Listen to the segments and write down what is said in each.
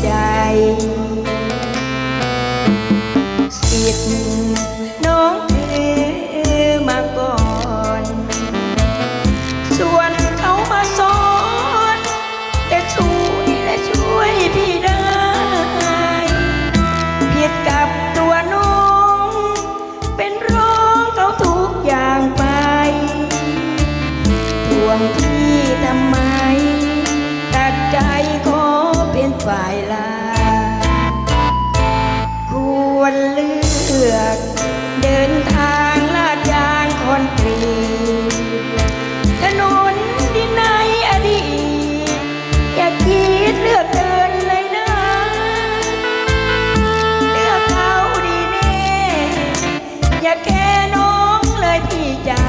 ใจ สิทธิ์น้องเธอมาก่อน ส่วนเขามาสอนแต่ช่วยและช่วยพี่ได้ผิดกับตัวน้อง เป็นร้องเขาทุกอย่างไปทวงพี่ทำไมตัดใจขอเป็นฝ่าย ควรเลือก เดินทางลาดยางคอนกรีตถนนดินในอดีตอย่าคิดเลือกเดินเลยนะ เลือกเขาดีแน่ อย่าแค่น้องเลยพี่จ๋า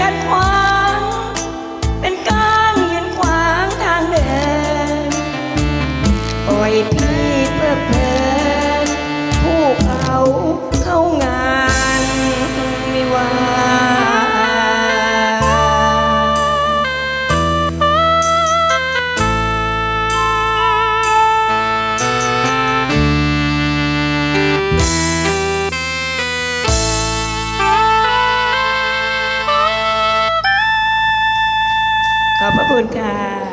ขัดขวาง เป็นก้างยืนขวางทางเดินปล่อยพี่เพื่อเพลินผู้เขาเข้างาน ขอบพระคุณค่ะ